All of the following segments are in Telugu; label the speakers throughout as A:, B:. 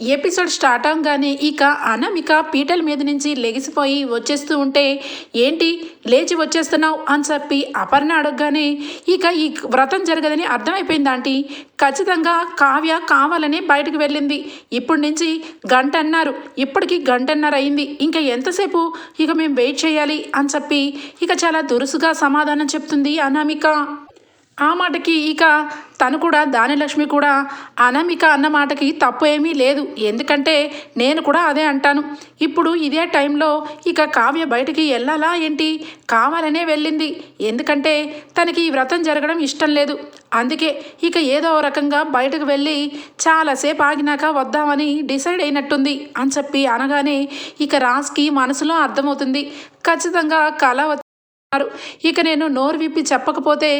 A: ఎపిసోడ్ స్టార్ట్ అవగానే ఇక అనామిక పీటల మీద నుంచి లెగిసిపోయి వచ్చేస్తూ ఉంటే ఏంటి? లేచి వచ్చేస్తున్నావు? అని చెప్పి అపర్ణ అడగగానే ఇక ఈ వ్రతం జరగదని అర్థమైపోయింది ఆంటీ. ఖచ్చితంగా కావ్య కావాలని బయటకు వెళ్ళింది. ఇప్పటి నుంచి గంట అన్నారు ఇప్పటికి గంటన్నర అయింది. ఇంకా ఎంతసేపు? ఇక మేము వెయిట్ చేయాలి అని చెప్పి ఇక చాలా దురుసుగా సమాధానం చెప్తుంది అనామిక. ఆ మాటకి ఇక తను కూడా దానిలక్ష్మి కూడా అనామిక అన్న మాటకి తప్పు ఏమీ లేదు. ఎందుకంటే నేను కూడా అదే అంటాను. ఇప్పుడు ఇదే టైంలో ఇక కావ్య బయటికి వెళ్ళాలా ఏంటి? కావాలనే వెళ్ళింది. ఎందుకంటే తనకి ఈ వ్రతం జరగడం ఇష్టం లేదు. అందుకే ఇక ఏదో రకంగా బయటకు వెళ్ళి చాలాసేపు ఆగినాక వద్దామని డిసైడ్ అయినట్టుంది అని చెప్పి అనగానే ఇక రాజ్కి మనసులో అర్థమవుతుంది. ఖచ్చితంగా కళ ఇక నేను నోరు విప్పి చెప్పకపోతే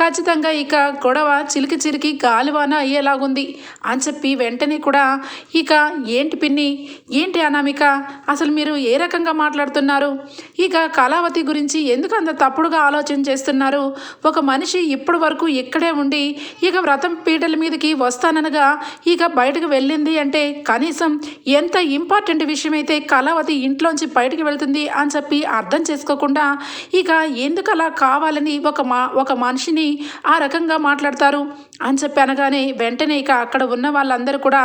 A: ఖచ్చితంగా ఇక గొడవ చిలికి చిరికి గాలివాన అయ్యేలాగుంది అని చెప్పి వెంటనే కూడా ఇక ఏంటి పిన్ని ఏంటి అనామిక అసలు మీరు ఏ రకంగా మాట్లాడుతున్నారు? ఇక కళావతి గురించి ఎందుకు అంత తప్పుడుగా ఆలోచన చేస్తున్నారు? ఒక మనిషి ఇప్పటి వరకు ఇక్కడే ఉండి ఇక వ్రతం పీటల మీదకి వస్తాననగా ఇక బయటకు వెళ్ళింది అంటే కనీసం ఎంత ఇంపార్టెంట్ విషయం అయితే కళావతి ఇంట్లోంచి బయటికి వెళ్తుంది అని చెప్పి అర్థం చేసుకోకుండా ఇక ఎందుకు అలా కావాలని ఒక మా ఒక మనిషిని ఆ రకంగా మాట్లాడతారు? అని చెప్పి అనగానే వెంటనే ఇక అక్కడ ఉన్న వాళ్ళందరూ కూడా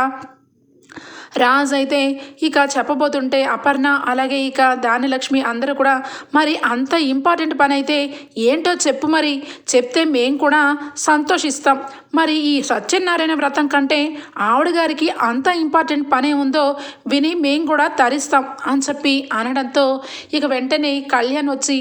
A: రాజ్ అయితే ఇక చెప్పబోతుంటే అపర్ణ అలాగే ఇక దానిలక్ష్మి అందరూ కూడా మరి అంత ఇంపార్టెంట్ పని అయితే ఏంటో చెప్పు మరి. చెప్తే మేము కూడా సంతోషిస్తాం. మరి ఈ సత్యనారాయణ వ్రతం కంటే ఆవిడ గారికి అంత ఇంపార్టెంట్ పనే ఉందో విని మేం కూడా తరిస్తాం అని చెప్పి అనడంతో ఇక వెంటనే కళ్యాణ్ వచ్చి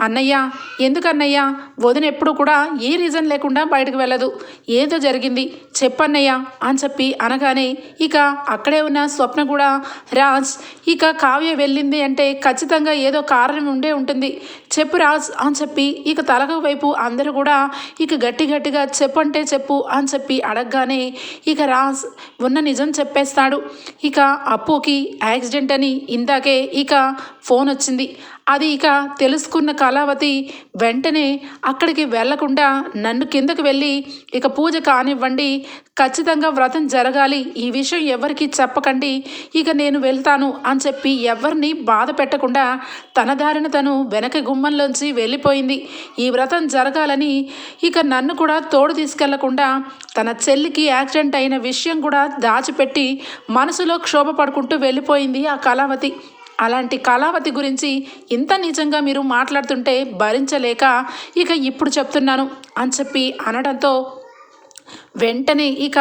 A: అన్నయ్య ఎందుకన్నయ్య? వదిన ఎప్పుడు కూడా ఏ రీజన్ లేకుండా బయటకు వెళ్ళదు. ఏదో జరిగింది. చెప్పన్నయ్య అని చెప్పి అనగానే ఇక అక్కడే ఉన్న స్వప్న కూడా రాజ్ ఇక కావ్య వెళ్ళింది అంటే ఖచ్చితంగా ఏదో కారణం ఉండే ఉంటుంది. చెప్పు రాజ్ అని చెప్పి ఇక తలక వైపు అందరూ కూడా ఇక గట్టి గట్టిగా చెప్పంటే చెప్పు అని చెప్పి అడగగానే ఇక రాజ్ ఉన్న నిజం చెప్పేస్తాడు. ఇక అప్పుకి యాక్సిడెంట్ అని ఇందాకే ఇక ఫోన్ వచ్చింది. అది ఇక తెలుసుకున్న కళావతి వెంటనే అక్కడికి వెళ్ళకుండా నన్ను కిందకు వెళ్ళి ఇక పూజ కానివ్వండి ఖచ్చితంగా వ్రతం జరగాలి ఈ విషయం ఎవరికి చెప్పకండి ఇక నేను వెళ్తాను అని చెప్పి ఎవరిని బాధ పెట్టకుండా తన దారిన తను వెనక గుమ్మంలోంచి వెళ్ళిపోయింది. ఈ వ్రతం జరగాలని ఇక నన్ను కూడా తోడు తీసుకెళ్ళకుండా తన చెల్లికి యాక్సిడెంట్ అయిన విషయం కూడా దాచిపెట్టి మనసులో క్షోభ పడుకుంటూ వెళ్ళిపోయింది ఆ కళావతి. అలాంటి కళావతి గురించి ఇంత నిజంగా మీరు మాట్లాడుతుంటే భరించలేక ఇక ఇప్పుడు చెప్తున్నాను అని చెప్పి అనడంతో వెంటనే ఇక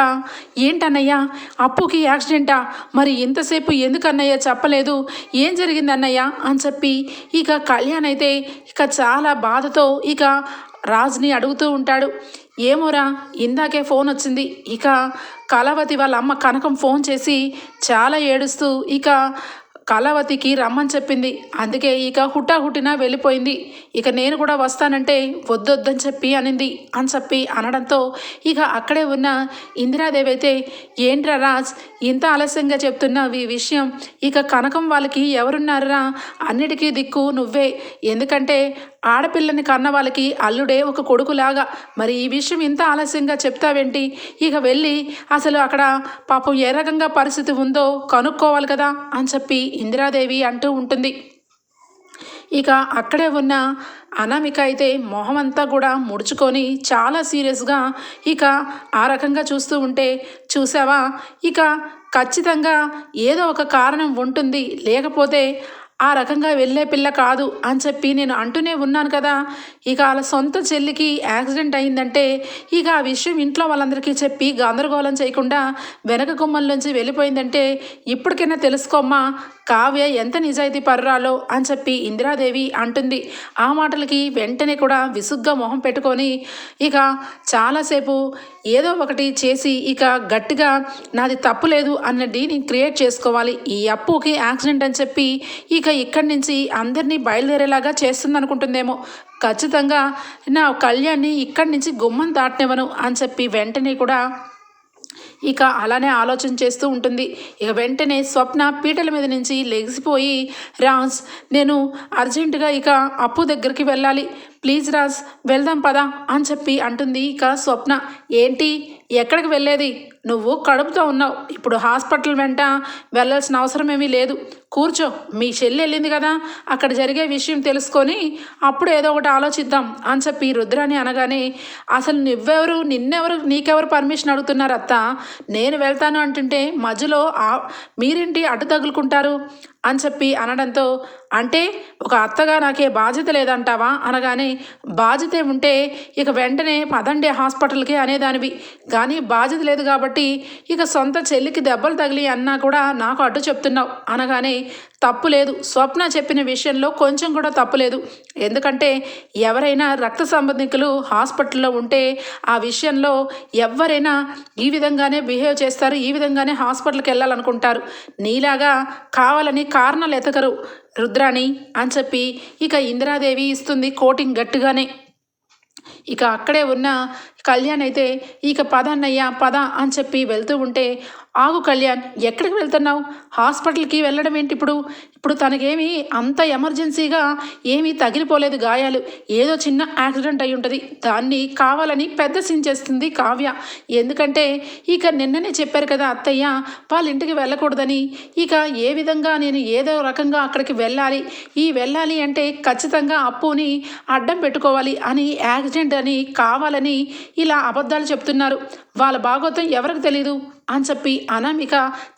A: ఏంటన్నయ్యా అప్పుకి యాక్సిడెంటా? మరి ఇంతసేపు ఎందుకన్నయ్య చెప్పలేదు? ఏం జరిగింది అన్నయ్య అని చెప్పి ఇక కళ్యాణ్ అయితే ఇక చాలా బాధతో ఇక రాజ్ని అడుగుతూ ఉంటాడు. ఏమోరా ఇందాకే ఫోన్ వచ్చింది. ఇక కళావతి వాళ్ళ అమ్మ కనకం ఫోన్ చేసి చాలా ఏడుస్తూ ఇక కళావతికి రమ్మని చెప్పింది. అందుకే ఇక హుట్టా హుట్టినా వెళ్ళిపోయింది. ఇక నేను కూడా వస్తానంటే వద్దొద్దని చెప్పి అనింది అని చెప్పి అనడంతో ఇక అక్కడే ఉన్న ఇందిరాదేవి అయితే ఏంట్రా రాజ్ ఇంత ఆలస్యంగా చెప్తున్న ఈ విషయం. ఇక కనకం వాళ్ళకి ఎవరున్నారా అన్నిటికీ దిక్కు నువ్వే. ఎందుకంటే ఆడపిల్లని కన్న వాళ్ళకి అల్లుడే ఒక కొడుకులాగా. మరి ఈ విషయం ఇంత ఆలస్యంగా చెప్తావేంటి? ఇక వెళ్ళి అసలు అక్కడ పాపం ఏ రకంగా పరిస్థితి ఉందో కనుక్కోవాలి కదా అని చెప్పి ఇందిరాదేవి అంటూ ఉంటుంది. ఇక అక్కడే ఉన్న అనామిక అయితే మొహం అంతా కూడా ముడుచుకొని చాలా సీరియస్గా ఇక ఆ రకంగా చూస్తూ ఉంటే చూసావా ఇక ఖచ్చితంగా ఏదో ఒక కారణం ఉంటుంది. లేకపోతే ఆ రకంగా వెళ్ళే పిల్ల కాదు అని చెప్పి నేను అంటూనే ఉన్నాను కదా. ఇక వాళ్ళ సొంత చెల్లికి యాక్సిడెంట్ అయిందంటే ఇక ఆ విషయం ఇంట్లో వాళ్ళందరికీ చెప్పి గందరగోళం చేయకుండా వెనక గుమ్మంలోంచి వెళ్ళిపోయిందంటే ఇప్పటికైనా తెలుసుకోమ్మా. కావ్య ఎంత నిజాయితీ పర్రాలో అని చెప్పి ఇందిరాదేవి అంటుంది. ఆ మాటలకి వెంటనే కూడా విసుగ్గా మొహం పెట్టుకొని ఇక చాలాసేపు ఏదో ఒకటి చేసి ఇక గట్టిగా నాది తప్పు లేదు అన్నది నేను క్రియేట్ చేసుకోవాలి. ఈ అప్పుకి యాక్సిడెంట్ అని చెప్పి ఇక ఇక్కడి నుంచి అందరినీ బయలుదేరేలాగా చేస్తుంది అనుకుంటుందేమో ఖచ్చితంగా నా కళ్యాణ్ని ఇక్కడి నుంచి గుమ్మం దాటనివ్వను అని చెప్పి వెంటనే కూడా ఇక అలానే ఆలోచన చేస్తూ ఉంటుంది. ఇక వెంటనే స్వప్న పీటల మీద నుంచి లెగిసిపోయి రాజ్ నేను అర్జెంటుగా ఇక అప్పు దగ్గరికి వెళ్ళాలి. ప్లీజ్ రాజ్ వెళ్దాం పదా అని చెప్పి అంటుంది. ఇక స్వప్న ఏంటి? ఎక్కడికి వెళ్ళేది? నువ్వు కడుపుతో ఉన్నావు. ఇప్పుడు హాస్పిటల్ వెంట వెళ్ళాల్సిన అవసరం ఏమీ లేదు. కూర్చో మీ చెల్లి వెళ్ళింది కదా. అక్కడ జరిగే విషయం తెలుసుకొని అప్పుడు ఏదో ఒకటి ఆలోచిద్దాం అని చెప్పి రుద్రాని అనగానే అసలు నువ్వెవరు? నిన్నెవరు? నీకెవరు పర్మిషన్ అడుగుతున్నారు అత్త? నేను వెళ్తాను అంటుంటే మధ్యలో మీరేంటి అడ్డు తగులుకుంటారు? అని చెప్పి అనడంతో అంటే ఒక అత్తగా నాకే బాధ్యత లేదంటావా? అనగానే బాధ్యత ఉంటే ఇక వెంటనే పదండి హాస్పిటల్కి అనేదానివి. కానీ బాధ్యత లేదు కాబట్టి ఇక సొంత చెల్లికి దెబ్బలు తగిలి అన్నా కూడా నాకు అడ్డు చెప్తున్నావు అనగానే తప్పు లేదు. స్వప్న చెప్పిన విషయంలో కొంచెం కూడా తప్పు లేదు. ఎందుకంటే ఎవరైనా రక్త సంబంధికులు హాస్పిటల్లో ఉంటే ఆ విషయంలో ఎవరైనా ఈ విధంగానే బిహేవ్ చేస్తారు ఈ విధంగానే హాస్పిటల్కి వెళ్ళాలనుకుంటారు. నీలాగా కావాలని కారణాలు ఎతకరు. రుద్రాణి అని చెప్పి ఇక ఇందిరాదేవి ఇస్తుంది కోటింగ్ గట్టిగానే. ఇక అక్కడే ఉన్న కళ్యాణ్ అయితే ఇక పదాన్నయ్యా పద అని చెప్పి వెళ్తూ ఉంటే ఆగు కళ్యాణ్ ఎక్కడికి వెళ్తున్నావు? హాస్పిటల్కి వెళ్ళడం ఏంటి ఇప్పుడు ఇప్పుడు తనకేమీ అంత ఎమర్జెన్సీగా ఏమీ తగిలిపోలేదు గాయాలు. ఏదో చిన్న యాక్సిడెంట్ అయి ఉంటుంది. దాన్ని కావాలని పెద్ద సీన్ చేస్తుంది కావ్య. ఎందుకంటే ఇక నిన్ననే చెప్పారు కదా అత్తయ్య వాళ్ళ ఇంటికి వెళ్ళకూడదని. ఇక ఏ విధంగా నేను ఏదో రకంగా అక్కడికి వెళ్ళాలి? ఈ వెళ్ళాలి అంటే ఖచ్చితంగా అప్పుని అడ్డం పెట్టుకోవాలి అని యాక్సిడెంట్ అని కావాలని ఇలా అబద్ధాలు చెప్తున్నారు. వాళ్ళ భాగోతం ఎవరికి తెలీదు? అని చెప్పి అనామిక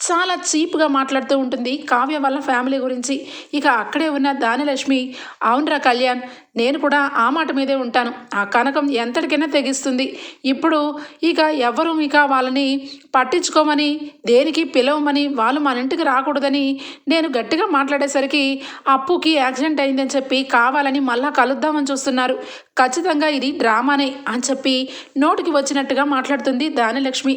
A: చాలా చీప్గా మాట్లాడుతూ ఉంటుంది. కావ్య వాళ్ళ ఫ్యామిలీ గురించి. ఇక అక్కడే ఉన్న దానిలక్ష్మి అవునరా కళ్యాణ్ నేను కూడా ఆ మాట మీదే ఉంటాను. ఆ కనకం ఎంతటికైనా తెగిస్తుంది. ఇప్పుడు ఇక ఎవరు ఇక వాళ్ళని పట్టించుకోమని దేనికి పిలవమని వాళ్ళు మన ఇంటికి రాకూడదని నేను గట్టిగా మాట్లాడేసరికి అప్పుకి యాక్సిడెంట్ అయిందని చెప్పి కావాలని మళ్ళా కలుద్దామని చూస్తున్నారు. ఖచ్చితంగా ఇది డ్రామానే అని చెప్పి నోటికి వచ్చినట్టుగా మాట్లాడుతుంది దానిలక్ష్మి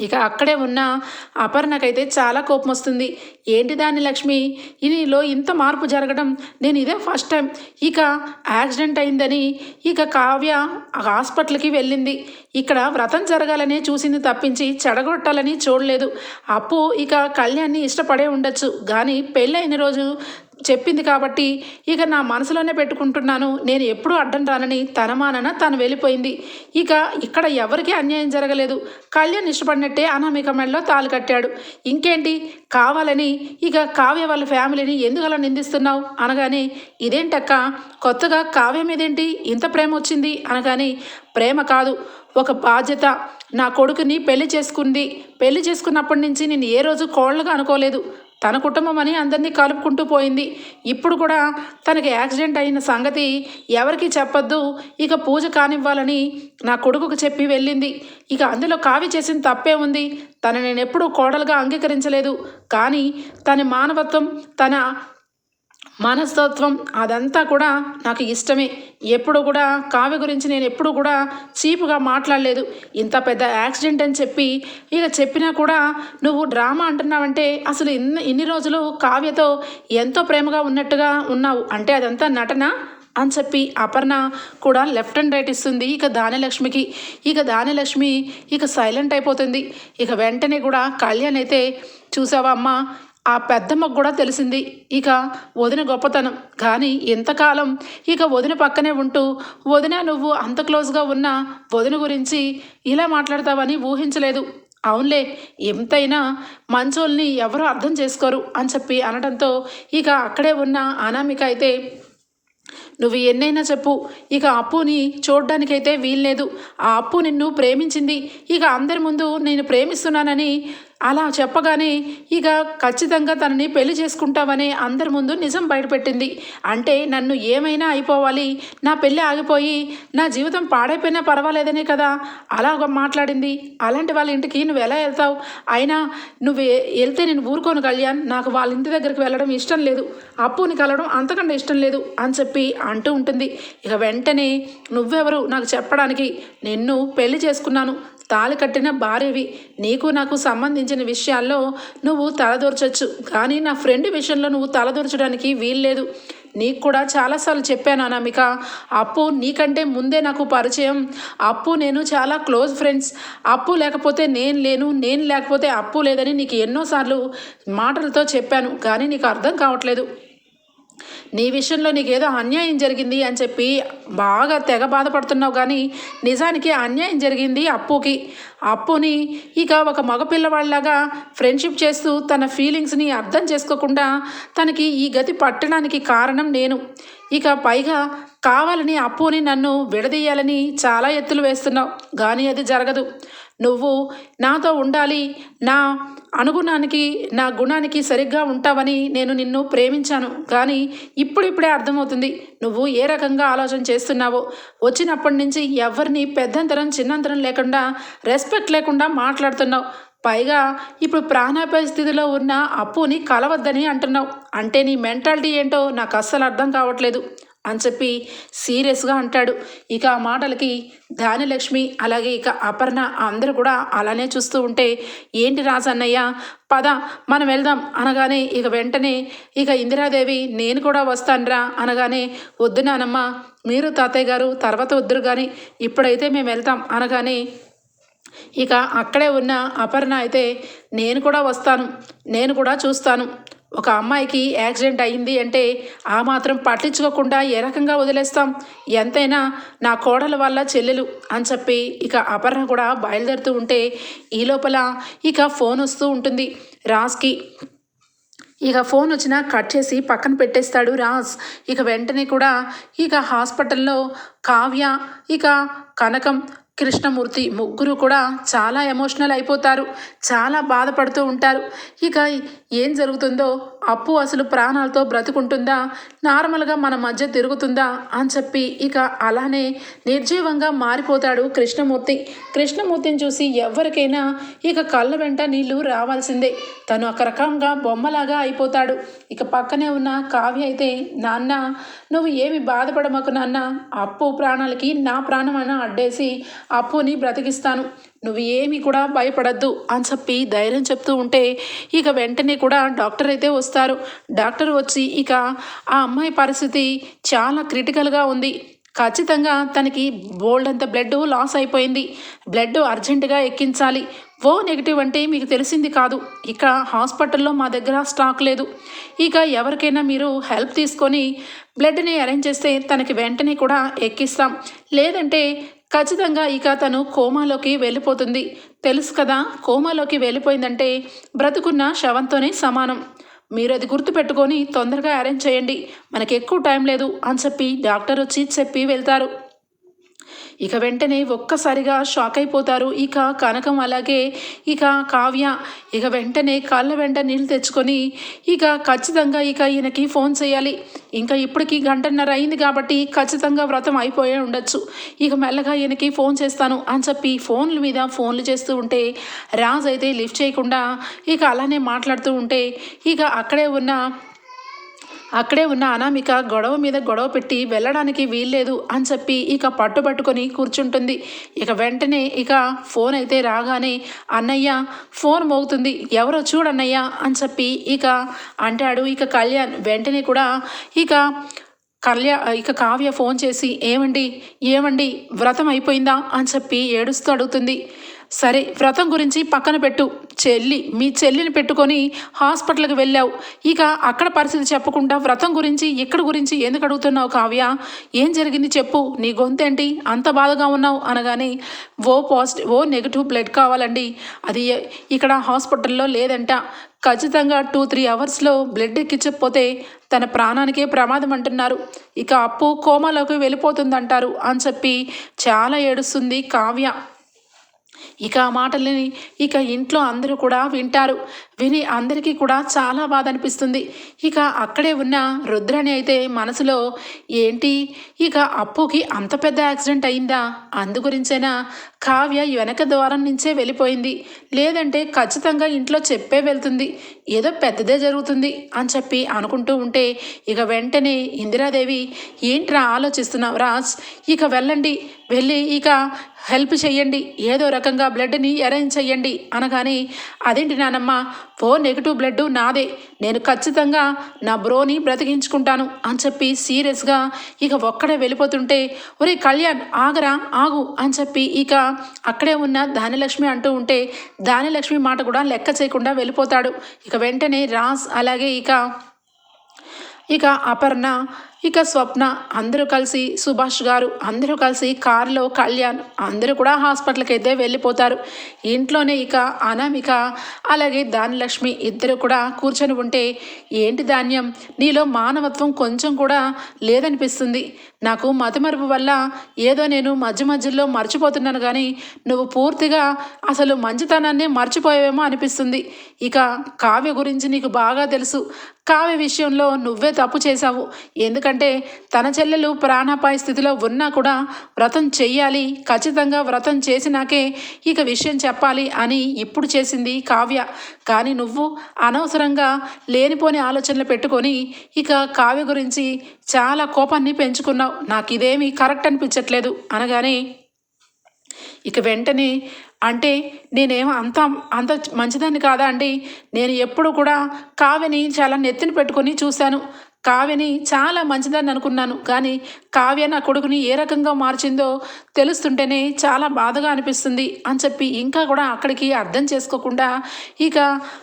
A: ఇక అక్కడే ఉన్న అపర్ణకైతే చాలా కోపం వస్తుంది. ఏంటి దాని లక్ష్మి? ఈయనలో ఇంత మార్పు జరగడం నేను ఇదే ఫస్ట్ టైం. ఇక యాక్సిడెంట్ అయిందని ఇక కావ్య హాస్పిటల్కి వెళ్ళింది. ఇక్కడ వ్రతం జరగాలనే చూసింది తప్పించి చెడగొట్టాలని చూడలేదు. అప్పు ఇక కళ్యాణ్ని ఇష్టపడే ఉండొచ్చు. కానీ పెళ్ళైన రోజు చెప్పింది కాబట్టి ఇక నా మనసులోనే పెట్టుకుంటున్నాను. నేను ఎప్పుడూ అడ్డం రానని తనమానన తను వెళ్ళిపోయింది. ఇక ఇక్కడ ఎవరికీ అన్యాయం జరగలేదు. కళ్యాణ్ ఇష్టపడినట్టే అనామిక మెడలో తాళి కట్టాడు. ఇంకేంటి? కావాలని. ఇక కావ్య వాళ్ళ ఫ్యామిలీని ఎందుకు అలా నిందిస్తున్నావు? అనగానే ఇదేంటక్క? కొత్తగా కావ్య మీదేంటి? ఇంత ప్రేమ వచ్చింది? అనగానే ప్రేమ కాదు. ఒక బాధ్యత. నా కొడుకుని పెళ్ళి చేసుకుంది. పెళ్ళి చేసుకున్నప్పటి నుంచి నేను ఏ రోజు కోళ్ళగా అనుకోలేదు. తన కుటుంబం అని అందరినీ కలుపుకుంటూ పోయింది. ఇప్పుడు కూడా తనకి యాక్సిడెంట్ అయిన సంగతి ఎవరికి చెప్పొద్దు. ఇక పూజ కానివ్వాలని నా కొడుకుకు చెప్పి వెళ్ళింది. ఇక అందులో కావి చేసిన తప్పే ఉంది. తను నేను ఎప్పుడూ కోడలుగా అంగీకరించలేదు. కానీ తన మానవత్వం తన మనస్తత్వం అదంతా కూడా నాకు ఇష్టమే. ఎప్పుడు కూడా కావ్య గురించి నేను ఎప్పుడు కూడా చీపుగా మాట్లాడలేదు. ఇంత పెద్ద యాక్సిడెంట్ అని చెప్పి ఇక చెప్పినా కూడా నువ్వు డ్రామా అంటున్నావంటే అసలు ఇన్ని ఇన్ని రోజులు కావ్యతో ఎంతో ప్రేమగా ఉన్నట్టుగా ఉన్నావు. అంటే అదంతా నటన అని చెప్పి అపర్ణ కూడా లెఫ్ట్ అండ్ రైట్ ఇస్తుంది ఇక దానిలక్ష్మికి. ఇక దానిలక్ష్మి ఇక సైలెంట్ అయిపోతుంది. ఇక వెంటనే కూడా కళ్యాణ్ అయితే చూసావా అమ్మ ఆ పెద్దమ్మకు కూడా తెలిసింది. ఇక వదిన గొప్పతనం. కానీ ఎంతకాలం ఇక వదిన పక్కనే ఉంటూ వదిన నువ్వు అంత క్లోజ్గా ఉన్న వదిన గురించి ఇలా మాట్లాడతావని ఊహించలేదు. అవునులే ఎంతైనా మంచోల్ని ఎవరూ అర్థం చేసుకోరు అని చెప్పి అనడంతో ఇక అక్కడే ఉన్న అనామిక అయితే నువ్వు ఎన్నైనా చెప్పు. ఇక అప్పుని చూడ్డానికైతే వీల్లేదు. ఆ అప్పు నిన్ను ప్రేమించింది. ఇక అందరి ముందు నేను ప్రేమిస్తున్నానని అలా చెప్పగానే ఇక ఖచ్చితంగా తనని పెళ్ళి చేసుకుంటామని అందరి ముందు నిజం బయటపెట్టింది. అంటే నన్ను ఏమైనా అయిపోవాలి నా పెళ్ళి ఆగిపోయి నా జీవితం పాడైపోయినా పర్వాలేదనే కదా? అలా ఒక మాట్లాడింది. అలాంటి వాళ్ళ ఇంటికి నువ్వు ఎలా వెళ్తావు? అయినా నువ్వు వెళ్తే నేను ఊరుకోను కళ్యాణ్. నాకు వాళ్ళ ఇంటి దగ్గరికి వెళ్ళడం ఇష్టం లేదు. అప్పుని కలవడం అంతకంటే ఇష్టం లేదు అని చెప్పి అంటూ ఉంటుంది. ఇక వెంటనే నువ్వెవరు నాకు చెప్పడానికి? నిన్ను పెళ్ళి చేసుకున్నాను. తాళి కట్టిన భార్యవి. నీకు నాకు సంబంధించి సంబంధించిన విషయాల్లో నువ్వు తలదూర్చొచ్చు. కానీ నా ఫ్రెండ్ విషయంలో నువ్వు తలదూర్చడానికి వీల్లేదు. నీకు కూడా చాలాసార్లు చెప్పాను అనామిక. అప్పు నీకంటే ముందే నాకు పరిచయం. అప్పు నేను చాలా క్లోజ్ ఫ్రెండ్స్. అప్పు లేకపోతే నేను లేను నేను లేకపోతే అప్పు లేదని నీకు ఎన్నోసార్లు మాటలతో చెప్పాను. కానీ నీకు అర్థం కావట్లేదు. నీ విషయంలో నీకు ఏదో అన్యాయం జరిగింది అని చెప్పి బాగా తెగ బాధపడుతున్నావు. కానీ నిజానికి అన్యాయం జరిగింది అప్పుకి. అప్పుని ఇక ఒక మగపిల్లవాళ్ళలాగా ఫ్రెండ్షిప్ చేస్తూ తన ఫీలింగ్స్ని అర్థం చేసుకోకుండా తనకి ఈ గతి పట్టడానికి కారణం నేను. ఇక పైగా కావాలని అప్పుని నన్ను విడదీయాలని చాలా ఎత్తులు వేస్తున్నావు. కానీ అది జరగదు. నువ్వు నాతో ఉండాలి. నా అనుగుణానికి నా గుణానికి సరిగ్గా ఉంటావని నేను నిన్ను ప్రేమించాను. కానీ ఇప్పుడిప్పుడే అర్థమవుతుంది. నువ్వు ఏ రకంగా ఆలోచన చేస్తున్నావో? వచ్చినప్పటి నుంచి ఎవరిని పెద్దంతరం చిన్నంతరం లేకుండా రెస్పెక్ట్ లేకుండా మాట్లాడుతున్నావు. పైగా ఇప్పుడు ప్రాణాపాయ స్థితిలో ఉన్న అప్పుని కలవద్దని అంటున్నావు. అంటే నీ మెంటాలిటీ ఏంటో నాకు అస్సలు అర్థం కావట్లేదు. అని చెప్పి సీరియస్గా అంటాడు. ఇక ఆ మాటలకి ధాన్యలక్ష్మి అలాగే ఇక అపర్ణ అందరూ కూడా అలానే చూస్తూ ఉంటే ఏంటి రాజన్నయ్య? పద మనం వెళ్దాం. అనగానే ఇక వెంటనే ఇక ఇందిరాదేవి నేను కూడా వస్తానురా. అనగానే వద్దు నానమ్మ మీరు తాతయ్య గారు తర్వాత వద్దురు కానీ ఇప్పుడైతే మేము వెళ్తాం. అనగానే ఇక అక్కడే ఉన్న అపర్ణ అయితే నేను కూడా వస్తాను నేను కూడా చూస్తాను. ఒక అమ్మాయికి యాక్సిడెంట్ అయింది అంటే ఆ మాత్రం పట్టించుకోకుండా ఏ రకంగా వదిలేస్తాం? ఎంతైనా నా కోడల వల్ల చెల్లెలు అని చెప్పి ఇక అపర్ణ కూడా బయలుదేరుతూ ఉంటే ఈ లోపల ఇక ఫోన్ వస్తూ ఉంటుంది రాజ్కి. ఇక ఫోన్ వచ్చినా కట్ చేసి పక్కన పెట్టేస్తాడు రాజ్. ఇక వెంటనే కూడా ఇక హాస్పిటల్లో కావ్య ఇక కనకం కృష్ణమూర్తి ముగ్గురు కూడా చాలా ఎమోషనల్ అయిపోతారు. చాలా బాధపడుతూ ఉంటారు. ఇక ఏం జరుగుతుందో అప్పు అసలు ప్రాణాలతో బ్రతుకుంటుందా? నార్మల్గా మన మధ్య తిరుగుతుందా? అని చెప్పి ఇక అలానే నిర్జీవంగా మారిపోతాడు కృష్ణమూర్తి. కృష్ణమూర్తిని చూసి ఎవరికైనా ఇక కళ్ళ వెంట నీళ్ళు రావాల్సిందే. తను ఒక రకంగా బొమ్మలాగా అయిపోతాడు. ఇక పక్కనే ఉన్న కావ్య అయితే నాన్న నువ్వు ఏమి బాధపడమకు నాన్న. అప్పు ప్రాణాలకి నా ప్రాణమైన అడ్డేసి అప్పుని బ్రతికిస్తాను. నువ్వు ఏమీ కూడా భయపడద్దు అని చెప్పి ధైర్యం చెప్తూ ఉంటే ఇక వెంటనే కూడా డాక్టర్ అయితే వస్తారు. డాక్టర్ వచ్చి ఇక ఆ అమ్మాయి పరిస్థితి చాలా క్రిటికల్గా ఉంది. ఖచ్చితంగా తనకి బోల్డ్ అంత బ్లడ్ లాస్ అయిపోయింది. బ్లడ్ అర్జెంటుగా ఎక్కించాలి. ఓ నెగిటివ్ అంటే మీకు తెలిసింది కాదు. ఇక హాస్పిటల్లో మా దగ్గర స్టాక్ లేదు. ఇక ఎవరికైనా మీరు హెల్ప్ తీసుకొని బ్లడ్ని అరేంజ్ చేస్తే తనకి వెంటనే కూడా ఎక్కిస్తాం. లేదంటే ఖచ్చితంగా ఇక తను కోమాలోకి వెళ్ళిపోతుంది. తెలుసు కదా కోమాలోకి వెళ్ళిపోయిందంటే బ్రతుకున్న శవంతోనే సమానం. మీరు అది గుర్తుపెట్టుకొని తొందరగా అరేంజ్ చేయండి. మనకి ఎక్కువ టైం లేదు అని చెప్పి డాక్టర్ వచ్చి చెప్పి వెళ్తారు. ఇక వెంటనే ఒక్కసారిగా షాక్ అయిపోతారు. ఇక కనకం అలాగే ఇక కావ్య ఇక వెంటనే కాళ్ళ వెంట నీళ్ళు తెచ్చుకొని ఇక ఖచ్చితంగా ఇక ఈయనకి ఫోన్ చేయాలి. ఇంకా ఇప్పటికి గంటన్నర అయింది కాబట్టి ఖచ్చితంగా వ్రతం అయిపోయే ఉండొచ్చు. ఇక మెల్లగా ఈయనకి ఫోన్ చేస్తాను అని చెప్పి ఫోన్ల మీద ఫోన్లు చేస్తూ ఉంటే రాజ్ అయితే లిఫ్ట్ చేయకుండా ఇక అలానే మాట్లాడుతూ ఉంటే ఇక అక్కడే ఉన్న అక్కడే ఉన్న అనామిక గొడవ మీద గొడవ పెట్టి వెళ్ళడానికి వీల్లేదు అని చెప్పి ఇక పట్టుబట్టుకొని కూర్చుంటుంది. ఇక వెంటనే ఇక ఫోన్ అయితే రాగానే అన్నయ్య ఫోన్ మోగుతుంది. ఎవరో చూడన్నయ్య అని చెప్పి ఇక అంటాడు. ఇక కళ్యాణ్ వెంటనే కూడా ఇక కళ్యా ఇక కావ్య ఫోన్ చేసి ఏమండి ఏమండి వ్రతం అయిపోయిందా? అని చెప్పి ఏడుస్తూ అడుగుతుంది. సరే వ్రతం గురించి పక్కన పెట్టు. చెల్లి మీ చెల్లిని పెట్టుకొని హాస్పిటల్కి వెళ్ళావు. ఇక అక్కడ పరిస్థితి చెప్పకుండా వ్రతం గురించి ఇక్కడ గురించి ఎందుకు అడుగుతున్నావు కావ్య? ఏం జరిగింది చెప్పు. నీ గొంతేంటి అంత బాధగా ఉన్నావు అనగానే O positive O negative blood కావాలండి. అది ఇక్కడ హాస్పిటల్లో లేదంట. ఖచ్చితంగా టూ త్రీ అవర్స్లో బ్లడ్ ఎక్కించకపోతే తన ప్రాణానికే ప్రమాదం అంటున్నారు. ఇక అప్పు కోమాలోకి వెళ్ళిపోతుందంటారు అని చెప్పి చాలా ఏడుస్తుంది కావ్య. ఇక ఆ మాటలని ఇక ఇంట్లో అందరూ కూడా వింటారు. విని అందరికీ కూడా చాలా బాధ అనిపిస్తుంది ఇక అక్కడే ఉన్న రుద్రని అయితే మనసులో ఏంటి? ఇక అప్పుకి అంత పెద్ద యాక్సిడెంట్ అయిందా? అందు గురించేనా? కావ్య వెనక ద్వారం నుంచే వెళ్ళిపోయింది. లేదంటే ఖచ్చితంగా ఇంట్లో చెప్పే వెళ్తుంది. ఏదో పెద్దదే జరుగుతుంది అని చెప్పి అనుకుంటూ ఉంటే ఇక వెంటనే ఇందిరాదేవి ఏంట్రా ఆలోచిస్తున్నావు రాజ్? ఇక వెళ్ళండి. వెళ్ళి ఇక హెల్ప్ చెయ్యండి. ఏదో రకంగా బ్లడ్ని అరేంజ్ చెయ్యండి. అనగానే అదేంటి నానమ్మ? ఓ నెగిటివ్ బ్లడ్ నాదే. నేను ఖచ్చితంగా నా బ్రోని బ్రతికించుకుంటాను అని చెప్పి సీరియస్గా ఇక ఒక్కడే వెళ్ళిపోతుంటే ఒరే కళ్యాణ్ ఆగరా ఆగు అని చెప్పి ఇక అక్కడే ఉన్న ధాన్యలక్ష్మి అంటూ ఉంటే ధాన్యలక్ష్మి మాట కూడా లెక్క చేయకుండా వెళ్ళిపోతాడు. ఇక వెంటనే రాజ్ అలాగే ఇక ఇక అపర్ణ ఇక స్వప్న అందరూ కలిసి సుభాష్ గారు అందరూ కలిసి కారులో కళ్యాణ్ అందరూ కూడా హాస్పిటల్కి అయితే వెళ్ళిపోతారు. ఇంట్లోనే ఇక అనామిక అలాగే దానిలక్ష్మి ఇద్దరు కూడా కూర్చొని ఉంటే ఏంటి ధాన్యం? నీలో మానవత్వం కొంచెం కూడా లేదనిపిస్తుంది. నాకు మతిమరుపు వల్ల ఏదో నేను మధ్య మధ్యలో మర్చిపోతున్నాను కానీ నువ్వు పూర్తిగా అసలు మంచితనాన్ని మర్చిపోయావేమో అనిపిస్తుంది. ఇక కావ్య గురించి నీకు బాగా తెలుసు. కావ్య విషయంలో నువ్వే తప్పు చేశావు. ఎందుకంటే తన చెల్లెలు ప్రాణాపాయ స్థితిలో ఉన్నా కూడా వ్రతం చెయ్యాలి ఖచ్చితంగా వ్రతం చేసినాకే ఇక విషయం చెప్పాలి అని ఇప్పుడు చేసింది కావ్య. కానీ నువ్వు అనవసరంగా లేనిపోని ఆలోచనలు పెట్టుకొని ఇక కావ్య గురించి చాలా కోపాన్ని పెంచుకున్నావు. నాకు ఇదేమీ కరెక్ట్ అనిపించట్లేదు అనగానే ఇక వెంటనే అంటే నేనేమో అంత అంత మంచిదాన్ని కాదా అండి? నేను ఎప్పుడు కూడా కావ్యని చాలా నెత్తిని పెట్టుకొని చూశాను. కావ్యని చాలా మంచిదని అనుకున్నాను. కానీ కావ్య నా కొడుకుని ఏ రకంగా మార్చిందో తెలుస్తుంటేనే చాలా బాధగా అనిపిస్తుంది అని చెప్పి ఇంకా కూడా అక్కడికి అర్థం చేసుకోకుండా ఇక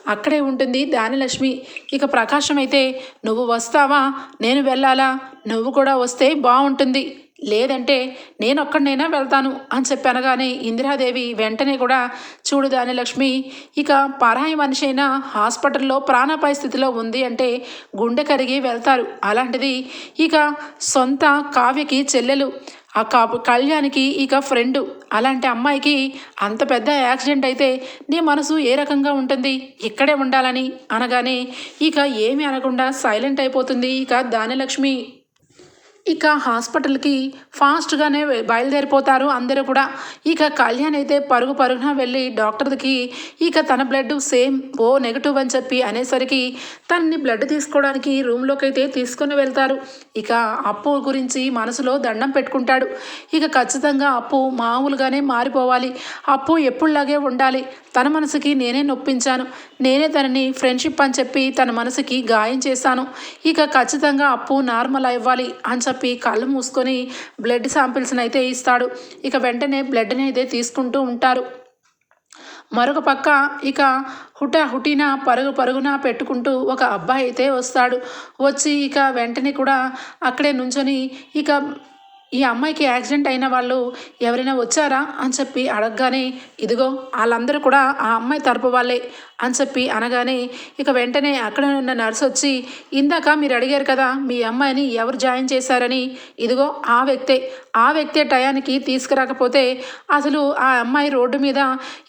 A: అక్కడే ఉంటుంది దానిలక్ష్మి ఇక ప్రకాశం అయితే నువ్వు వస్తావా? నేను వెళ్ళాలా? నువ్వు కూడా వస్తే బాగుంటుంది లేదంటే నేను ఒక్కడినైనా వెళ్తాను అని చెప్పి అనగానే ఇందిరాదేవి వెంటనే కూడా చూడు దాని లక్ష్మి ఇక పరాయి మనిషి అయినా హాస్పిటల్లో ప్రాణాపాయ స్థితిలో ఉంది అంటే గుండె కరిగి వెళ్తారు. అలాంటిది ఇక సొంత కావ్యకి చెల్లెలు ఆ కా కళ్యాణ్కి ఇక ఫ్రెండు. అలాంటి అమ్మాయికి అంత పెద్ద యాక్సిడెంట్ అయితే నీ మనసు ఏ రకంగా ఉంటుంది? ఇక్కడే ఉండాలని అనగానే ఇక ఏమీ అనకుండా సైలెంట్ అయిపోతుంది ఇక దానిలక్ష్మి ఇక హాస్పిటల్కి ఫాస్ట్గానే బయలుదేరిపోతారు. అందరూ కూడా ఇక కళ్యాణ్ అయితే పరుగు పరుగున వెళ్ళి డాక్టర్కి ఇక తన బ్లడ్ సేమ్ ఓ నెగిటివ్ అని చెప్పి అనేసరికి తనని బ్లడ్ తీసుకోవడానికి రూమ్లోకి అయితే తీసుకొని వెళ్తారు. ఇక అప్పు గురించి మనసులో దండం పెట్టుకుంటాడు. ఇక ఖచ్చితంగా అప్పు మామూలుగానే మారిపోవాలి. అప్పు ఎప్పుడులాగే ఉండాలి. తన మనసుకి నేనే నొప్పించాను. నేనే తనని ఫ్రెండ్షిప్ అని చెప్పి తన మనసుకి గాయం చేశాను. ఇక ఖచ్చితంగా అప్పు నార్మల్ అవ్వాలి అని చెప్పి కళ్ళు మూసుకొని బ్లడ్ శాంపిల్స్ని అయితే ఇస్తాడు. ఇక వెంటనే బ్లడ్ని అయితే తీసుకుంటూ ఉంటారు. మరొక పక్క ఇక హుట హుటిన పరుగు పరుగున పెట్టుకుంటూ ఒక అబ్బాయి అయితే వస్తాడు. వచ్చి ఇక వెంటనే కూడా అక్కడే నుంచొని ఇక ఈ అమ్మాయికి యాక్సిడెంట్ అయిన వాళ్ళు ఎవరైనా వచ్చారా అని చెప్పి అడగగానే ఇదిగో వాళ్ళందరూ కూడా ఆ అమ్మాయి తరపు వాళ్ళే. అని చెప్పి అనగానే ఇక వెంటనే అక్కడ ఉన్న నర్స్ వచ్చి ఇందాక మీరు అడిగారు కదా మీ అమ్మాయిని ఎవరు జాయిన్ చేశారని? ఇదిగో ఆ వ్యక్తే. ఆ వ్యక్తే టయానికి తీసుకురాకపోతే అసలు ఆ అమ్మాయి రోడ్డు మీద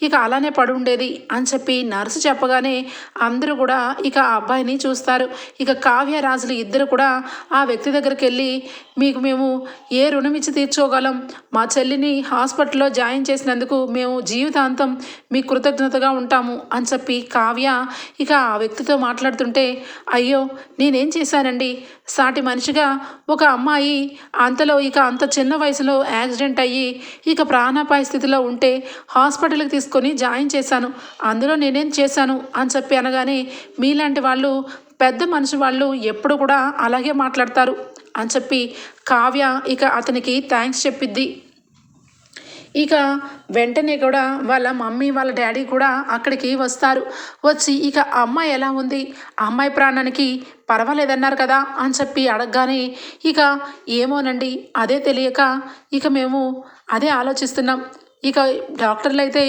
A: ఇక అలానే పడి ఉండేది అని చెప్పి నర్సు చెప్పగానే అందరూ కూడా ఇక ఆ అబ్బాయిని చూస్తారు. ఇక కావ్య రాజులు ఇద్దరు కూడా ఆ వ్యక్తి దగ్గరికి వెళ్ళి మీకు మేము ఏ రుణం ఇచ్చి తీర్చుకోగలం? మా చెల్లిని హాస్పిటల్లో జాయిన్ చేసినందుకు మేము జీవితాంతం మీ కృతజ్ఞతగా ఉంటాము అని చెప్పి కావ్య ఇక ఆ వ్యక్తితో మాట్లాడుతుంటే అయ్యో నేనేం చేశానండి? సాటి మనిషిగా ఒక అమ్మాయి అంతలో ఇక అంత చిన్న వయసులో యాక్సిడెంట్ అయ్యి ఇక ప్రాణాపాయ స్థితిలో ఉంటే హాస్పిటల్కి తీసుకొని జాయిన్ చేశాను. అందులో నేనేం చేశాను? అని చెప్పి అనగానే మీలాంటి వాళ్ళు పెద్ద మనిషి వాళ్ళు ఎప్పుడు కూడా అలాగే మాట్లాడతారు అని చెప్పి కావ్య ఇక అతనికి థ్యాంక్స్ చెప్పిద్ది. ఇక వెంటనే కూడా వాళ్ళ మమ్మీ వాళ్ళ డాడీ కూడా అక్కడికి వస్తారు. వచ్చి ఇక అమ్మాయి ఎలా ఉంది? అమ్మాయి ప్రాణానికి పర్వాలేదన్నారు కదా అని చెప్పి అడగగానే ఇక ఏమోనండి అదే తెలియక ఇక మేము అదే ఆలోచిస్తున్నాం. ఇక డాక్టర్లు అయితే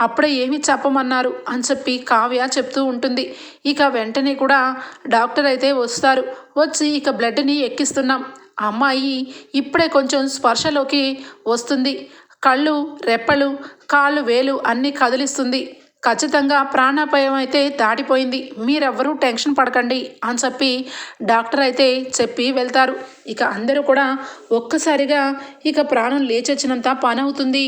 A: అప్పుడే ఏమి చెప్పమన్నారు అని చెప్పి కావ్య చెప్తూ ఉంటుంది. ఇక వెంటనే కూడా డాక్టర్ అయితే వస్తారు. వచ్చి ఇక బ్లడ్ని ఎక్కిస్తున్నాం. అమ్మాయి ఇప్పుడే కొంచెం స్పర్శలోకి వస్తుంది. కళ్ళు రెప్పలు కాళ్ళు వేలు అన్నీ కదిలిస్తుంది. ఖచ్చితంగా ప్రాణాపాయం అయితే దాటిపోయింది. మీరెవ్వరూ టెన్షన్ పడకండి అని చెప్పి డాక్టర్ అయితే చెప్పి వెళ్తారు. ఇక అందరూ కూడా ఒక్కసారిగా ఇక ప్రాణం లేచొచ్చినంత పని అవుతుంది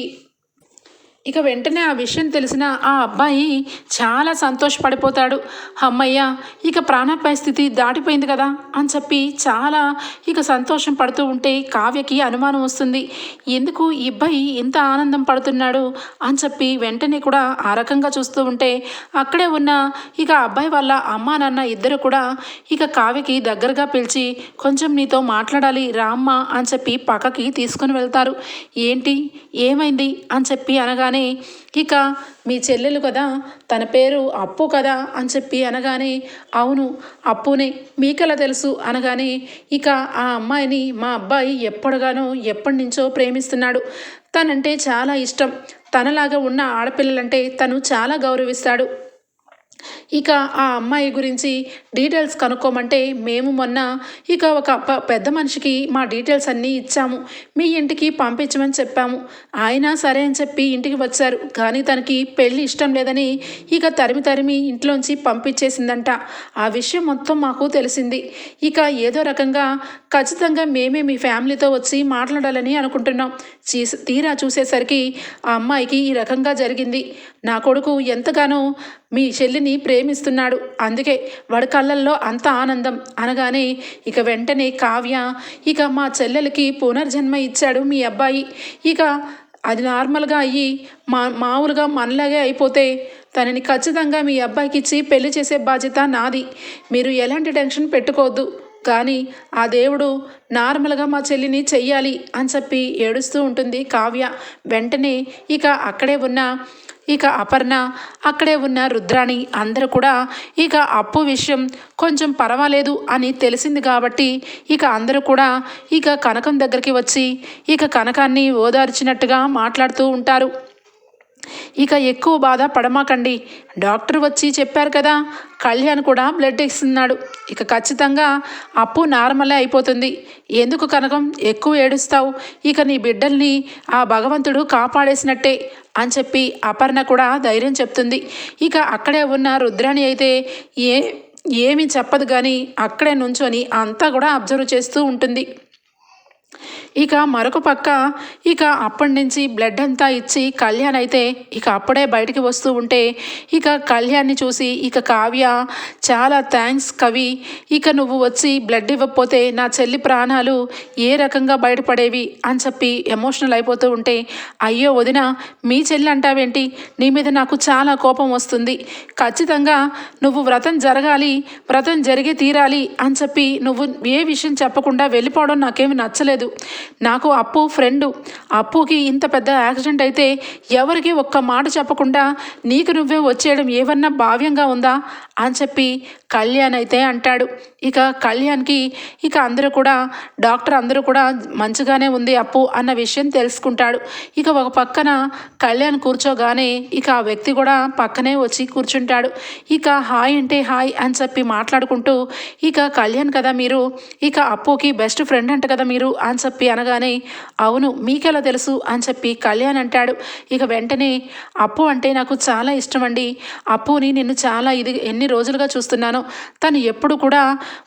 A: ఇక వెంటనే ఆ విషయం తెలిసిన ఆ అబ్బాయి చాలా సంతోషపడిపోతాడు. అమ్మయ్య ఇక ప్రాణాపాయ స్థితి దాటిపోయింది కదా అని చెప్పి చాలా ఇక సంతోషం పడుతూ ఉంటే కావ్యకి అనుమానం వస్తుంది. ఎందుకు ఈ అబ్బాయి ఇంత ఆనందం పడుతున్నాడు? అని చెప్పి వెంటనే కూడా ఆ రకంగా చూస్తూ ఉంటే అక్కడే ఉన్న ఇక అబ్బాయి వాళ్ళ అమ్మ నాన్న ఇద్దరు కూడా ఇక కావ్యకి దగ్గరగా పిలిచి కొంచెం నీతో మాట్లాడాలి రామ్మ అని చెప్పి పక్కకి తీసుకుని వెళ్తారు. ఏంటి? ఏమైంది? అని చెప్పి అనగానే ఇక మీ చెల్లెలు కదా తన పేరు అప్పు కదా అని చెప్పి అనగానే అవును అప్పునే మీకెలా తెలుసు? అనగానే ఇక ఆ అమ్మాయిని మా అబ్బాయి ఎప్పటిగానో ఎప్పటి నుంచో ప్రేమిస్తున్నాడు. తనంటే చాలా ఇష్టం. తనలాగా ఉన్న ఆడపిల్లలంటే తను చాలా గౌరవిస్తాడు. ఇక ఆ అమ్మాయి గురించి డీటెయిల్స్ కనుక్కోమంటే మేము మొన్న ఇక ఒక పెద్ద మనిషికి మా డీటెయిల్స్ అన్నీ ఇచ్చాము. మీ ఇంటికి పంపించమని చెప్పాము. ఆయన సరే అని చెప్పి ఇంటికి వచ్చారు. కానీ తనకి పెళ్ళి ఇష్టం లేదని ఇక తరిమి తరిమి ఇంట్లోంచి పంపించేసిందంట. ఆ విషయం మొత్తం మాకు తెలిసింది. ఇక ఏదో రకంగా ఖచ్చితంగా మేమే మీ ఫ్యామిలీతో వచ్చి మాట్లాడాలని అనుకుంటున్నాం. చీస్- తీరా చూసేసరికి ఆ అమ్మాయికి ఈ రకంగా జరిగింది. నా కొడుకు ఎంతగానో మీ చెల్లిని ప్రేమిస్తున్నాడు. అందుకే వాడి కళ్ళల్లో అంత ఆనందం. అనగానే ఇక వెంటనే కావ్య ఇక మా చెల్లెలకి పునర్జన్మ ఇచ్చాడు మీ అబ్బాయి. ఇక అది నార్మల్గా అయ్యి మా మామూలుగా మనలాగే అయిపోతే తనని ఖచ్చితంగా మీ అబ్బాయికి ఇచ్చి పెళ్ళి చేసే బాధ్యత నాది. మీరు ఎలాంటి టెన్షన్ పెట్టుకోవద్దు. కానీ ఆ దేవుడు నార్మల్గా మా చెల్లిని చెయ్యాలి అని చెప్పి ఏడుస్తూ ఉంటుంది కావ్య. వెంటనే ఇక అక్కడే ఉన్న ఇక అపర్ణ అక్కడే ఉన్న రుద్రాణి అందరూ కూడా ఇక అప్పు విషయం కొంచెం పర్వాలేదు అని తెలిసింది కాబట్టి ఇక అందరూ కూడా ఇక కనకం దగ్గరికి వచ్చి ఇక కనకాన్ని ఓదార్చినట్టుగా మాట్లాడుతూ ఉంటారు. ఇక ఎక్కువ బాధ పడమాకండి. డాక్టర్ వచ్చి చెప్పారు కదా కళ్యాణ్ కూడా బ్లడ్ ఇస్తున్నాడు. ఇక ఖచ్చితంగా అప్పు నార్మలే అయిపోతుంది. ఎందుకు కనకం ఎక్కువ ఏడుస్తావు? ఇక నీ బిడ్డల్ని ఆ భగవంతుడు కాపాడేసినట్టే. అని చెప్పి అపర్ణ కూడా ధైర్యం చెప్తుంది. ఇక అక్కడే ఉన్న రుద్రాణి అయితే ఏ ఏమీ చెప్పదు కానీ అక్కడే నుంచొని అంతా కూడా అబ్జర్వ్ చేస్తూ ఉంటుంది. ఇక మరొక పక్క ఇక అప్పటి నుంచి బ్లడ్ అంతా ఇచ్చి కళ్యాణ్ అయితే ఇక అప్పుడే బయటికి వస్తూ ఉంటే ఇక కళ్యాణ్ని చూసి ఇక కావ్య చాలా థ్యాంక్స్ కవి ఇక నువ్వు వచ్చి బ్లడ్ ఇవ్వకపోతే నా చెల్లి ప్రాణాలు ఏ రకంగా బయటపడేవి అని చెప్పి ఎమోషనల్ అయిపోతూ ఉంటే అయ్యో వదిన మీ చెల్లి అంటావేంటి? నీ మీద నాకు చాలా కోపం వస్తుంది. ఖచ్చితంగా నువ్వు వ్రతం జరగాలి వ్రతం జరిగి తీరాలి అని చెప్పి నువ్వు ఏ విషయం చెప్పకుండా వెళ్ళిపోవడం నాకేమి నచ్చలేదు. నాకు అప్పు ఫ్రెండు అప్పుకి ఇంత పెద్ద యాక్సిడెంట్ అయితే ఎవరికి ఒక్క మాట చెప్పకుండా నీకు నువ్వే వచ్చేయడం ఏమన్నా భావ్యంగా ఉందా? అని చెప్పి కళ్యాణ్ అయితే అంటాడు. ఇక కళ్యాణ్కి ఇక అందరూ కూడా డాక్టర్ అందరూ కూడా మంచిగానే ఉంది అప్పు అన్న విషయం తెలుసుకుంటాడు. ఇక ఒక పక్కన కళ్యాణ్ కూర్చోగానే ఇక ఆ వ్యక్తి కూడా పక్కనే వచ్చి కూర్చుంటాడు. ఇక హాయ్ అంటే హాయ్ అని చెప్పి మాట్లాడుకుంటూ ఇక కళ్యాణ్ కదా మీరు ఇక అప్పుకి బెస్ట్ ఫ్రెండ్ అంట కదా మీరు అని చెప్పి అనగానే అవును మీకెలా తెలుసు అని చెప్పి కళ్యాణ్ అంటాడు. ఇక వెంటనే అప్పు అంటే నాకు చాలా ఇష్టం అండి. అప్పుని నిన్ను చాలా ఇది ఎన్ని రోజులుగా చూస్తున్నాను తను ఎప్పుడు కూడా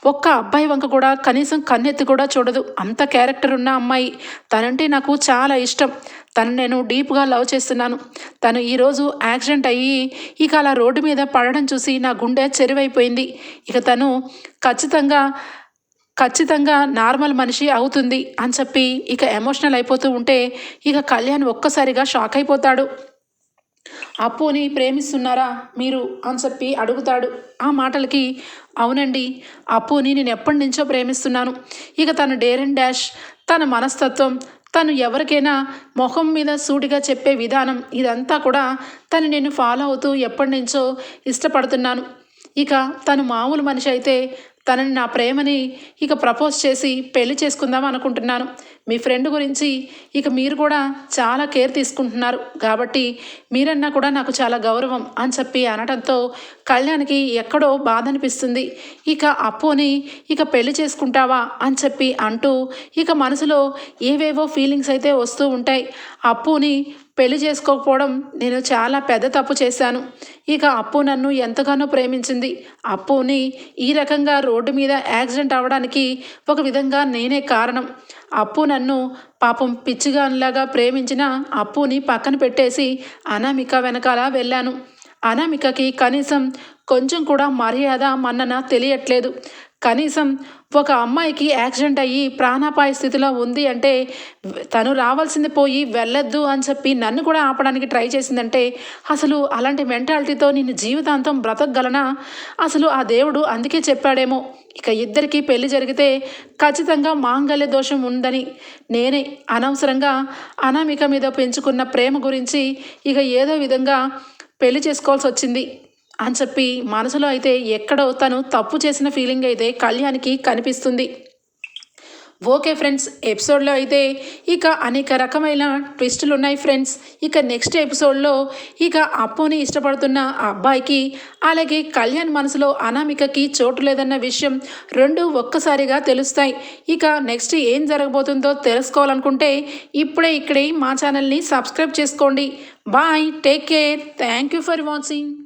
A: ఒక్క అబ్బాయి వంక కూడా కనీసం కన్నెత్తి కూడా చూడదు. అంత క్యారెక్టర్ ఉన్న అమ్మాయి. తనంటే నాకు చాలా ఇష్టం. తను నేను డీప్గా లవ్ చేస్తున్నాను. తను ఈరోజు యాక్సిడెంట్ అయ్యి ఇక అలా రోడ్డు మీద పడడం చూసి నా గుండె చెరువైపోయింది. ఇక తను ఖచ్చితంగా ఖచ్చితంగా నార్మల్ మనిషి అవుతుంది అని చెప్పి ఇక ఎమోషనల్ అయిపోతూ ఉంటే ఇక కళ్యాణ్ ఒక్కసారిగా షాక్ అయిపోతాడు. అప్పుని ప్రేమిస్తున్నారా? మీరు? అని చెప్పి అడుగుతాడు. ఆ మాటలకి అవునండి అప్పుని నేను ఎప్పటి నుంచో ప్రేమిస్తున్నాను. ఇక తను డేర్ అండ్ డాష్ తన మనస్తత్వం తను ఎవరికైనా మొహం మీద సూటిగా చెప్పే విధానం ఇదంతా కూడా తను నేను ఫాలో అవుతూ ఎప్పటి నుంచో ఇష్టపడుతున్నాను. ఇక తను మామూలు మనిషి అయితే తనని నా ప్రేమని ఇక ప్రపోజ్ చేసి పెళ్ళి చేసుకుందాం అనుకుంటున్నాను. మీ ఫ్రెండ్ గురించి ఇక మీరు కూడా చాలా కేర్ తీసుకుంటున్నారు. కాబట్టి మీరన్నా కూడా నాకు చాలా గౌరవం అని చెప్పి అనడంతో కళ్యాణ్కి ఎక్కడో బాధ అనిపిస్తుంది ఇక అప్పుని ఇక పెళ్ళి చేసుకుంటావా అని చెప్పి అంటూ ఇక మనసులో ఏవేవో ఫీలింగ్స్ అయితే వస్తూ ఉంటాయి. అప్పుని పెళ్ళి చేసుకోకపోవడం నేను చాలా పెద్ద తప్పు చేశాను. ఇక అప్పు నన్ను ఎంతగానో ప్రేమించింది. అప్పుని ఈ రకంగా రోడ్డు మీద యాక్సిడెంట్ అవ్వడానికి ఒక విధంగా నేనే కారణం. అప్పు నన్ను పాపం పిచ్చిగానిలాగా ప్రేమించిన అప్పుని పక్కన పెట్టేసి అనామిక వెనకాల వెళ్ళాను. అనామికకి కనీసం కొంచెం కూడా మర్యాద మన్నన తెలియట్లేదు. కనీసం ఒక అమ్మాయికి యాక్సిడెంట్ అయ్యి ప్రాణాపాయ స్థితిలో ఉంది అంటే తను రావాల్సింది పోయి వెళ్ళొద్దు అని చెప్పి నన్ను కూడా ఆపడానికి ట్రై చేసిందంటే అసలు అలాంటి మెంటాలిటీతో నేను జీవితాంతం బ్రతకగలనా? అసలు ఆ దేవుడు అందుకే చెప్పాడేమో ఇక ఇద్దరికి పెళ్ళి జరిగితే ఖచ్చితంగా మాంగల్య దోషం ఉందని. నేనే అనవసరంగా అనామిక మీద పెంచుకున్న ప్రేమ గురించి ఇక ఏదో విధంగా పెళ్ళి చేసుకోవాల్సి వచ్చింది అని చెప్పి మనసులో అయితే ఎక్కడో తను తప్పు చేసిన ఫీలింగ్ అయితే కళ్యాణ్కి కనిపిస్తుంది. ఓకే ఫ్రెండ్స్ ఎపిసోడ్లో అయితే ఇక అనేక రకమైన ట్విస్టులు ఉన్నాయి ఫ్రెండ్స్. ఇక నెక్స్ట్ ఎపిసోడ్లో ఇక అప్పుని ఇష్టపడుతున్న అబ్బాయికి అలాగే కళ్యాణ్ మనసులో అనామికకి చోటు లేదన్న విషయం రెండు ఒక్కసారిగా తెలుస్తాయి. ఇక నెక్స్ట్ ఏం జరగబోతుందో తెలుసుకోవాలనుకుంటే ఇప్పుడే ఇక్కడే మా ఛానల్ని సబ్స్క్రైబ్ చేసుకోండి. Bye take care. Thank you for watching.